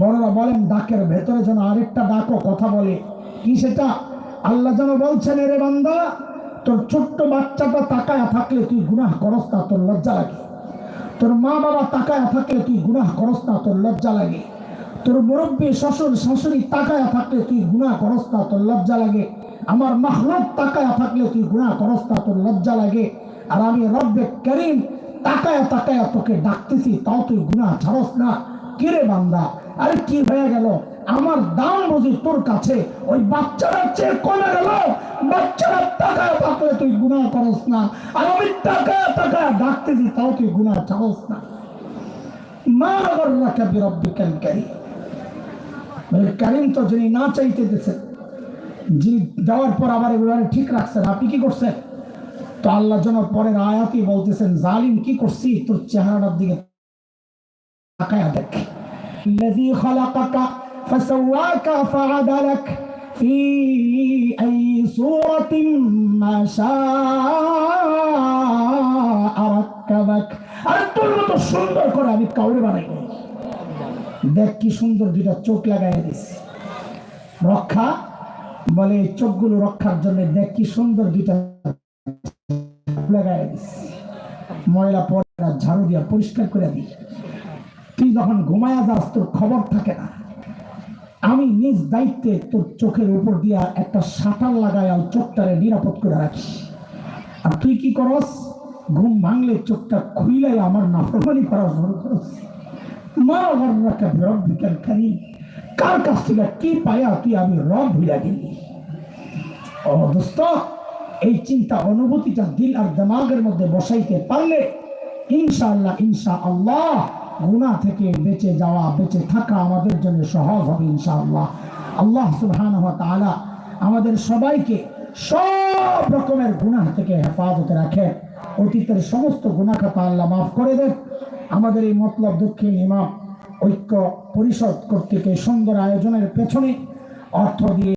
বড়রা বলেন, ডাকের ভেতরে যেন আরেকটা ডাকও কথা বলে। কি সেটা? আল্লাহ যেন বলছেন রে বান্দা, তোর ছোট্ট বাচ্চাটা তাকায় থাকলে তুই গুনাহ করস না, তোর লজ্জা লাগে। তোর মা বাবা তাকায় থাকলে তুই গুনাহ করস না, তোর লজ্জা লাগে। তোর মুরব্বী শ্বশুর শাশুড়ি তাকায় থাকলে তুই গুনাহ করস না, তোর লজ্জা লাগে। আমার মাহলুক তাকায় থাকলে তুই গুনাহ করস না, তোর লজ্জা লাগে। আর আমি রব্বে করিম তাকায় তাকায় তোকে ডাকতেছি, তাও তুই গুনাহ ছাড়স না। কিরে বান্দা? আরে কি হয়ে গেল? আমার দাম বুঝি তোর কাছে। ওই বাচ্চারা চেয়ে কমে গেল। বাচ্চারা টাকায় থাকলে তুই গুনাহ করস না। আর আমি টাকা টাকায় ডাকতেছি, তাও তুই গুনাহ ছাড়স না। মা গর্রাকা বিরব্বিকাল কারীম বলে, কারিম তো যিনি না চাইতে দিয়েছেন যিনি দেওয়ার পর আবার এবারে ঠিক রাখছেন, আপনি কি করছেন? তো আল্লাহ যেন পরের আয়াতই বলতেছেন, জালিম কি করছি? তোর চেহারাটার দিকে তাকায়া দেখ। الذي خلقك فسواك فعدلك في أي صورة ما شاء ركبك আর তোর মতো সুন্দর করে আমি কাউরে বানাই নাই। দেখ কি সুন্দর দুইটা চোখ লাগাই দিছি রক্ষা বলে এই চোখগুলো রক্ষার জন্য দেখ কি সুন্দর দুইটা লাগাই দিছি ময়লা পরে ঝাড়ু দিয়া পরিষ্কার করে দিই তুই যখন ঘুমায়া যাস, তোর খবর থাকে না। আমি নিজ দায়িত্বে তোর চোখের উপর দিয়া একটা সাঁতার আর চোখটারে নিরাপদ করে রাখি। আর তুই কি করস? ঘুম ভাঙলে চোখটা খুইলাই আমার নাফরমানি করা শুরু করস। মা গর্রাকা বিরব্বিকাল কারীম কার কাছ থেকে কি পায়া তুই আমি রব হইয়া গেলি? ও দোস্ত, এই চিন্তা অনুভূতিটা দিল আর দিমাগের মধ্যে বসাইতে পারলে ইনশাআল্লাহ ইনশা আল্লাহ গুনাহ থেকে বেঁচে যাওয়া, বেঁচে থাকা আমাদের জন্য সহজ হবে ইনশাআল্লাহ। আল্লাহ তাআলা আমাদের সবাইকে সব রকমের গুনাহ থেকে হেফাজতে রাখে। অতীতের সমস্ত গুনাহ খাতা আল্লাহ মাফ করে দেন। আমাদের এই মতলব, দক্ষিণ ইমাম, ঐক্য, পরিষদ কর্তৃক সুন্দর আয়োজনের পেছনে অর্থ দিয়ে